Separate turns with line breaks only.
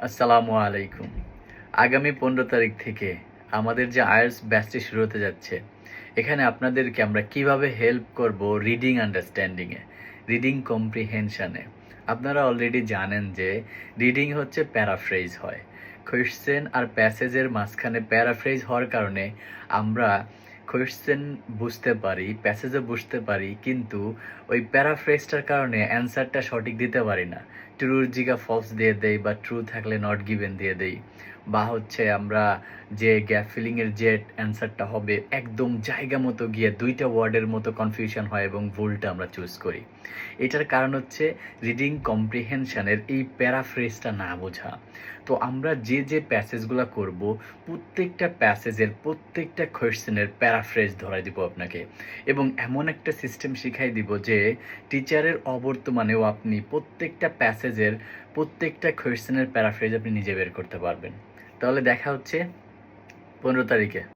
আসসালামু আলাইকুম। আগামী পনেরো তারিখ থেকে আমাদের যে আয়ার্স ব্যাচটি শুরু হতে যাচ্ছে, এখানে আপনাদেরকে আমরা কীভাবে হেল্প করব রিডিং আন্ডারস্ট্যান্ডিংয়ে রিডিং কম্প্রিহেনশনে আপনারা অলরেডি জানেন যে রিডিং হচ্ছে প্যারাফ্রেজ হয়। কোয়েশ্চেন আর প্যাসেজের মাঝখানে প্যারাফ্রেজ হওয়ার কারণে আমরা কোয়েশ্চেন বুঝতে পারি প্যাসেজও বুঝতে পারি, কিন্তু ওই প্যারাফ্রেজটার কারণে অ্যান্সারটা সঠিক দিতে পারি না। ট্রুর জিগা ফলস দিয়ে দেই বা ট্রু থাকলে নট গিভেন দিয়ে দেই। বা হচ্ছে আমরা যে গ্যাপ ফিলিংয়ের যে অ্যান্সারটা হবে, একদম জায়গা মতো গিয়ে দুইটা ওয়ার্ডের মতো কনফিউশন হয় এবং ভুলটা আমরা চুজ করি। এটার কারণ হচ্ছে রিডিং কম্প্রিহেনশানের এই প্যারাফ্রেজটা না বোঝা। তো আমরা যে যে প্যাসেজগুলো করব, প্রত্যেকটা প্যাসেজের প্রত্যেকটা কোয়েশ্চেনের প্যারাফ্রেজ ধরাই দিব আপনাকে। এবং এমন একটা সিস্টেম শিখাই দিব যে টিচারের অবর্তমানেও আপনি প্রত্যেকটা প্যাসেজের প্রত্যেকটা কোয়েশ্চেনের প্যারাফ্রেজ আপনি নিজে বের করতে পারবেন। তাহলে দেখা হচ্ছে পনেরো তারিখে।